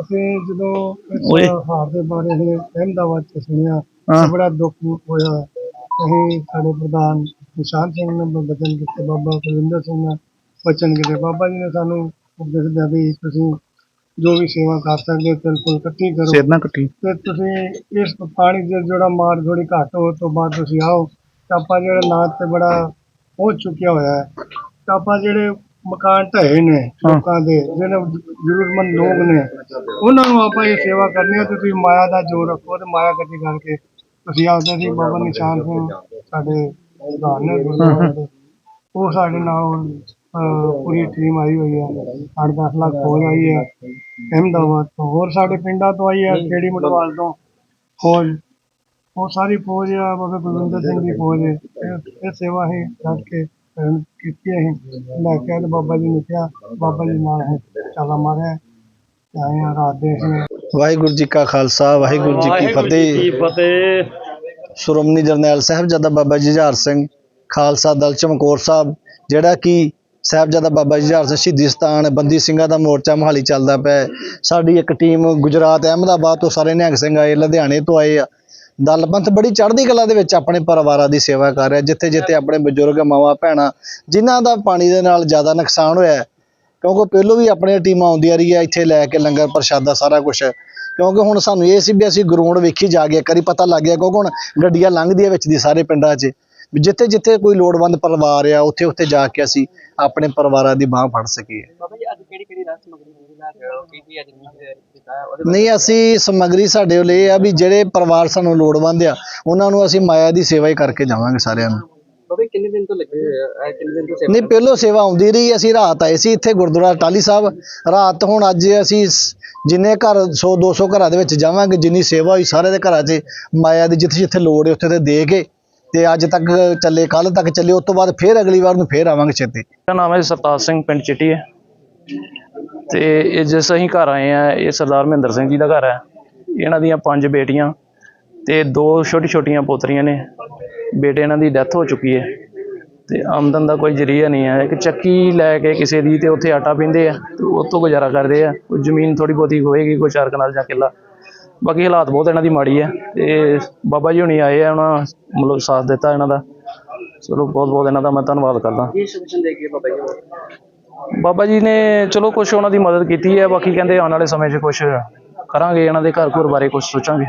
ਅਸੀਂ ਜਦੋਂ ਓਏ। ਇਸ ਹਾਰ ਦੇ ਬਾਰੇ ਹੀ ਅਹਿਮਦਾਬਾਦ ਚ ਸੁਣਿਆ ਹਾਂ। ਤਾਂ ਬੜਾ ਦੁੱਖ ਹੋਇਆ। ਅਸੀਂ ਸਾਡੇ ਪ੍ਰਧਾਨ ਨਿਸ਼ਾਨ ਸਿੰਘ ਨੇ ਬਚਨ ਕੀਤੇ ਬਾਬਾ ਕੁਲਵਿੰਦਰ ਸਿੰਘ ਨੇ ਬਚਨ ਕੀਤੇ। ਬਾਬਾ ਜੀ ਨੇ ਸਾਨੂੰ ਉਪਦੇਸ਼ ਦਿੱਤਾ ਵੀ ਤੁਸੀਂ ਜੋ ਵੀ ਸੇਵਾ ਕਰ ਸਕਦੇ ਹੋ ਬਿਲਕੁਲ ਇਕੱਠੀ ਕਰੋ। ਸਿਰ ਨਾ ਕੱਟੀ ਤੇ ਤੁਸੀਂ ਇਸ ਪਾਣੀ ਦੇ ਜਿਹੜਾ ਮਾਰ ਥੋੜੀ ਘੱਟ ਹੋ ਤੋਂ ਬਾਅਦ ਤੁਸੀਂ ਆਓ। ਤਾਂ ਆਪਾਂ ਜਿਹੜਾ ਨਾਦ ਤੇ ਬੜਾ ਪਹੁੰਚ ਚੁੱਕਿਆ ਹੋਇਆ ਹੈ। ਤਾਂ ਆਪਾਂ ਜਿਹੜੇ ਮਕਾਨ ਢਏ ਨੇ। ਲੋਕਾਂ ਦੇ ਜਿਹੜੇ ਜ਼ਰੂਰਤਮੰਦ ਲੋਕ ਨੇ। ਉਹਨਾਂ ਨੂੰ ਆਪਾਂ ਇਹ ਸੇਵਾ ਕਰਨੀ ਹੈ ਤੁਸੀਂ ਮਾਇਆ ਦਾ ਜੋਰ ਰੱਖੋ ਤੇ ਮਾਇਆ ਇਕੱਠੀ ਕਰਕੇ ਤੁਸੀਂ ਆਉਂਦੇ ਸੀ ਬਾਬਾ ਨਿਸ਼ਾਨ ਸਿੰਘ ਸਾਡੇ ਪ੍ਰਧਾਨ ਨੇ ਗੁਰਦੁਆਰੇ ਦੇ। ਉਹ ਸਾਡੇ ਨਾਲ ਅਹ, ਪੂਰੀ ਟੀਮ ਆਈ ਹੋਈ ਹੈ। ਅੱਠ ਦਸ ਲੱਖ ਫੌਜ ਆਈ ਹੈ। ਅਹਿਮਦਾਬਾਦ ਤੋਂ ਹੋਰ ਸਾਡੇ ਪਿੰਡਾਂ ਤੋਂ ਆਈ ਹੈ ਕਿਹੜੀ ਮਟਵਾਲ ਤੋਂ ਫੌਜ। ਉਹ ਸਾਰੀ ਫੌਜ ਆ ਬਾਬਾ ਬਲਵਿੰਦਰ ਸਿੰਘ ਦੀ ਫੌਜ ਹੈ। ਇਹ- ਇਹ ਸੇਵਾ ਹੀ ਰੱਖ ਕੇ ਅਹ, ਕੀਤੀ ਹੈ ਲੈ ਕੇ ਆਏ ਤੇ ਬਾਬਾ ਜੀ ਨੇ ਕਿਹਾ ਬਾਬਾ ਜੀ ਨਾਲ ਹੈ ਚਾਲਾ ਮਾਰਿਆ ਤੇ ਆਏ ਆ ਰਾਤ ਦੇ ਅਸੀਂ। ਵਾਹਿਗੁਰੂ ਜੀ ਕਾ ਖਾਲਸਾ ਵਾਹਿਗੁਰੂ ਜੀ ਕੀ ਫਤਿਹ। ਫਤਿਹ। ਸ਼੍ਰੋਮਣੀ ਜਰਨੈਲ ਸਾਹਿਬਜ਼ਾਦਾ ਬਾਬਾ ਜੁਝਾਰ ਸਿੰਘ ਖਾਲਸਾ ਦਲ ਚਮਕੌਰ ਸਾਹਿਬ ਜਿਹੜਾ ਕਿ ਸਾਹਿਬਜ਼ਾਦਾ ਬਾਬਾ ਜੁਝਾਰ ਸਿੰਘ ਸ਼ਹੀਦੀ ਸਥਾਨ ਬੰਦੀ ਸਿੰਘਾਂ ਦਾ ਮੋਰਚਾ ਮੋਹਾਲੀ ਚੱਲਦਾ ਪਿਆ ਹੈ। ਸਾਡੀ ਇੱਕ ਟੀਮ ਗੁਜਰਾਤ ਅਹਿਮਦਾਬਾਦ ਤੋਂ ਸਾਰੇ ਨਿਹੰਗ ਸਿੰਘ ਆਏ ਲੁਧਿਆਣੇ ਤੋਂ ਆਏ ਆ। ਦਲਪੰਥ ਬੜੀ ਚੜ੍ਹਦੀ ਕਲਾ ਦੇ ਵਿੱਚ ਆਪਣੇ ਪਰਿਵਾਰਾਂ ਦੀ ਸੇਵਾ ਕਰ ਰਿਹਾ, ਜਿੱਥੇ ਜਿੱਥੇ ਆਪਣੇ ਬਜ਼ੁਰਗ ਮਾਵਾਂ ਭੈਣਾਂ, ਜਿਨ੍ਹਾਂ ਦਾ ਪਾਣੀ ਦੇ ਨਾਲ ਜ਼ਿਆਦਾ ਨੁਕਸਾਨ ਹੋਇਆ ਕਿਉਂਕਿ ਪਹਿਲੋਂ ਵੀ ਆਪਣੀਆਂ ਟੀਮਾਂ ਆਉਂਦੀਆਂ ਰਹੀਆਂ, ਇੱਥੇ ਲੈ ਕੇ ਲੰਗਰ ਪ੍ਰਸ਼ਾਦਾ ਸਾਰਾ ਕੁਝ ਕਿਉਂਕਿ ਹੁਣ ਸਾਨੂੰ ਇਹ ਸੀ ਵੀ ਅਸੀਂ ਗਰਾਊਂਡ ਵੇਖੀ ਜਾ ਕੇ ਇੱਕ ਪਤਾ ਲੱਗ ਗਿਆ, ਕਿਉਂਕਿ ਹੁਣ ਗੱਡੀਆਂ ਲੰਘਦੀਆਂ ਵਿੱਚ ਦੀ ਸਾਰੇ ਪਿੰਡਾਂ 'ਚ। ਵੀ ਜਿੱਥੇ ਜਿੱਥੇ ਕੋਈ ਲੋੜਵੰਦ ਪਰਿਵਾਰ ਆ, ਉੱਥੇ ਉੱਥੇ ਜਾ ਕੇ ਅਸੀਂ ਆਪਣੇ ਪਰਿਵਾਰਾਂ ਦੀ ਬਾਹ ਫੜ ਸਕੀਏ। ਕਿਹੜੀ ਸਮਗਰੀ ਕੇ ਕੀ ਅੱਜ ਨਹੀਂ ਕੀਤਾ ਉਹਦੇ ਨਹੀਂ ਅਸੀਂ ਸਮੱਗਰੀ ਸਾਡੇ ਕੋਲ ਇਹ ਆ ਵੀ ਜਿਹੜੇ ਪਰਿਵਾਰ ਸਾਨੂੰ ਲੋੜਵੰਦ ਆ ਉਹਨਾਂ ਨੂੰ ਅਸੀਂ ਮਾਇਆ ਦੀ ਸੇਵਾ ਹੀ ਕਰਕੇ ਜਾਵਾਂਗੇ ਸਾਰਿਆਂ ਨੂੰ। ਬਾਬਾ ਕਿੰਨੇ ਦਿਨ ਤੋਂ ਲੱਗੇ ਹੋਏ ਆ? ਕਿੰਨੇ ਦਿਨ ਤੋਂ ਸੇਵਾ ਨਹੀਂ ਪਹਿਲੋਂ ਸੇਵਾ ਆਉਂਦੀ ਰਹੀ ਅਸੀਂ ਰਾਤ ਆਏ ਸੀ ਇੱਥੇ ਗੁਰਦੁਆਰਾ ਟਾਲੀ ਸਾਹਿਬ। ਰਾਤ ਹੁਣ ਅੱਜ ਅਸੀਂ ਸ- ਜਿੰਨੇ ਘਰ 100 200 ਘਰਾਂ ਦੇ ਵਿੱਚ ਜਾਵਾਂਗੇ ਜਿੰਨੀ ਸੇਵਾ ਹੋਈ ਸਾਰੇ ਦੇ ਘਰਾਂ 'ਚ ਮਾਇਆ ਦੀ ਜਿੱਥੇ ਜਿੱਥੇ ਲੋੜ ਹੈ ਉੱਥੇ ਤੇ ਦੇ ਕੇ ਤੇ ਅੱਜ ਤੱਕ ਚੱਲੇ ਕੱਲ ਤੱਕ ਚੱਲੇ ਉਸ ਤੋਂ ਬਾਅਦ ਫੇਰ ਅਗਲੀ ਵਾਰ ਨੂੰ ਫੇਰ ਆਵਾਂਗੇ ਛੇਤੀ। ਮੇਰਾ ਨਾਮ ਹੈ ਸਰਤਾਜ ਸਿੰਘ ਪਿੰਡ ਚਿੱਟੀ ਹੈ ਤੇ ਇਹ ਜਿਸ ਅਸੀਂ ਘਰ ਆਏ ਆ, ਇਹ ਸਰਦਾਰ ਮਹਿੰਦਰ ਸਿੰਘ ਜੀ ਦਾ ਘਰ ਹੈ ਇਹਨਾਂ ਦੀਆਂ ਪੰਜ ਬੇਟੀਆਂ ਤੇ ਦੋ ਛੋਟੀ ਛੋਟੀਆਂ ਪੋਤਰੀਆਂ ਨੇ। ਬੇਟੇ ਇਹਨਾਂ ਦੀ ਡੈਥ ਹੋ ਚੁੱਕੀ ਹੈ ਤੇ ਆਮਦਨ ਦਾ ਕੋਈ ਜਰੀਆ ਨਹੀਂ ਹੈ। ਇੱਕ ਚੱਕੀ ਲੈ ਕੇ ਕਿਸੇ ਦੀ ਤੇ ਉੱਥੇ ਆਟਾ ਪੀਂਦੇ ਆ ਤੇ ਉਹ ਤੋਂ ਗੁਜ਼ਾਰਾ ਕਰਦੇ ਆ। ਕੋਈ ਜ਼ਮੀਨ ਥੋੜੀ ਬਹੁਤੀ ਹੋਏਗੀ, ਕੋਈ ਚਾਰ ਕਨਾਲ ਜਾਂ ਕਿੱਲਾ। ਬਾਕੀ ਹਾਲਾਤ ਬਹੁਤ ਇਹਨਾਂ ਦੀ ਮਾੜੀ ਹੈ ਤੇ ਬਾਬਾ ਜੀ ਹੁਣੀ ਆਏ ਆ, ਉਹਨਾਂ ਮਤਲਬ ਸਾਥ ਦਿੱਤਾ ਇਹਨਾਂ ਦਾ। ਚਲੋ ਬਹੁਤ ਬਹੁਤ ਇਹਨਾਂ ਦਾ ਮੈਂ ਧੰਨਵਾਦ ਕਰਦਾ। ਕੀ ਸੋਚਣ ਦੇ ਕੇ ਬਾਬਾ ਜੀ? ਬਾਬਾ ਜੀ ਨੇ ਚਲੋ ਕੁਝ ਉਹਨਾਂ ਦੀ ਮਦਦ ਕੀਤੀ ਹੈ, ਬਾਕੀ ਕਹਿੰਦੇ ਆਉਣ ਵਾਲੇ ਸਮੇਂ 'ਚ ਕੁਝ ਕਰਾਂਗੇ, ਇਹਨਾਂ ਦੇ ਘਰ ਘਰ ਬਾਰੇ ਕੁਝ ਸੋਚਾਂਗੇ।